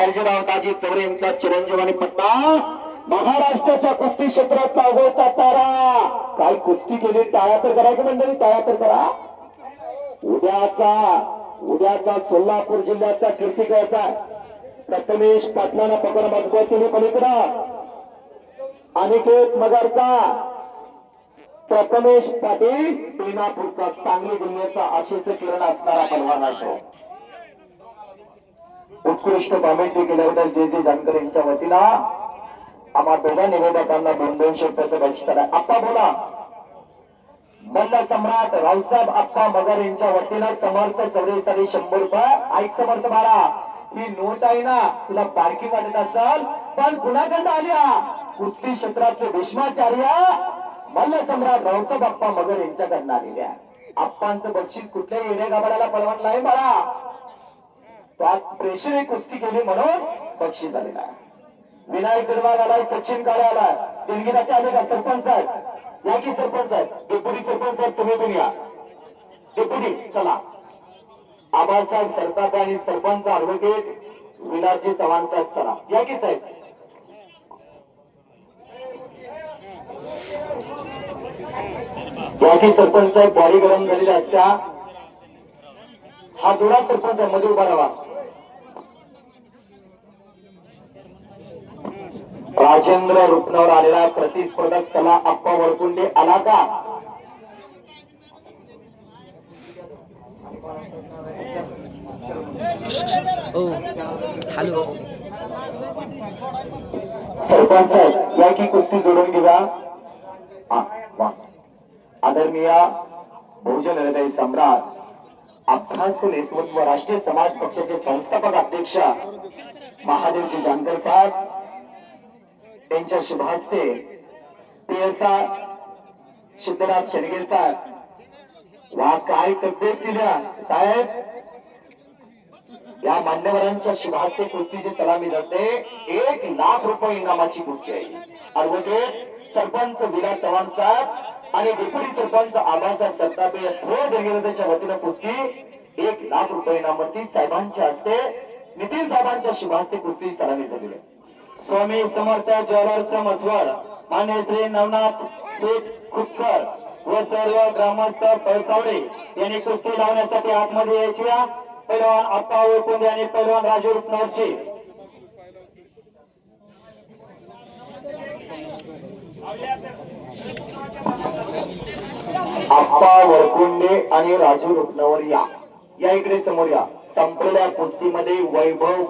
सर्जेराव दाजी चौरे यांचा चिरंजीव आणि पत्ता. महाराष्ट्राच्या कुस्ती क्षेत्रात अगोदर तारा. काय कुस्ती केली? टाळ्या तर करायचं मंडळी टाळ्या तर करा. उद्याचा उद्याचा सोलापूर जिल्ह्याचा कीर्तिकाचा प्रथमेश पाटलांना पकड मजबूतीने पलीकडं. अनिकेत मगरचा. प्रथमेश पाटील पेनापूरचा सांगली जिल्ह्याचा आशेच किरण असणारा पलवान असतो उत्कृष्ट कॉमेंट्री केल्याबद्दल जे जे जानकर यांच्या वतीनं आम्हा दोघा निवेदकांना दोन दोनशे रुपयाचं बक्षीस आहे. आप्पा बोला. मल्ल सम्राट रावसाहेब आप्पा मगर यांच्या वतीनं समर्थ चौरेसाठी शंभर रुपये. ऐक समर्थ बाळा ही नोट आहे ना तुला पार्किंग वाटत असेल पण कुणाकडनं आल्या. कुस्ती क्षेत्रातले भीष्माचार्य मल्ल सम्राट रावसाहेब आप्पा मगर यांच्याकडनं आलेल्या आप्पांचं बक्षीस कुठल्याही येण्या गाभाड्याला पलवण आहे बाळा. त्यात प्रेशरी कुस्ती केली म्हणून बक्षीस झालेला विनायक गिरवाल आलाय सचिन काळे आलाय दिलगिराचे आले का सरपंच आहेत. या की सरपंच आहेत? डेप्युटी सरपंच आहेत तुम्ही पण या. डेप्युटी चला. आबासाहेब सरताप आणि सरपंच ऍडव्होकेट विलासजी चव्हाण साहेब चला. या की साहेब? या की सरपंच साहेब बॉडी गरम झालेल्या असत्या हा जोडा सरपंच आहे मध्ये उभा राहा. राजेंद्र रुपनावर आलेला प्रतिस्पर्धक चला अप्पा वळकुंडे आला का? सरपंच साहेब या की कुस्ती जोडून घेऊया. आदरणीय बहुजन हृदय सम्राट अभ्यास नेतृत्व राष्ट्रीय समाज पक्षाचे संस्थापक अध्यक्ष महादेवजी जानकर साहेब त्यांच्या शुभ हस्ते सिद्धराज सिद्धनाथ शेडगे साहेब वा काय तब्येत दिल्या साहेब? या मान्यवरांच्या शुभास्ते कुस्तीची सलामी जाते एक लाख रुपये इनामाची कुस्ती आहे. ऍडव्होकेट सरपंच विलास चव्हाण साहेब आणि डेप्युटी सरपंच आबासाहेब सरतापे या थोर देणगीच्या वतीनं कुस्ती. एक लाख रुपये इनामाची साहेबांच्या हस्ते नितीन साहेबांच्या शुभास्ते कुस्ती सलामी झालेली आहे. स्वामी समर्थ ज्वेलर्स मसवड मान्य श्री नवनाथ शेठ खुपकर व सर्व ग्रामस्थ पळसावडे यांनी कुस्ती लावण्यासाठी आतमध्ये यायची पैलवान आप्पा ओळखुंदे आणि पैलवान राजू रुपनवरची. आप्पा वरकुंडे आणि राजू रुपनवर या इकडे समोर या. संपलेल्या कुस्तीमध्ये वैभव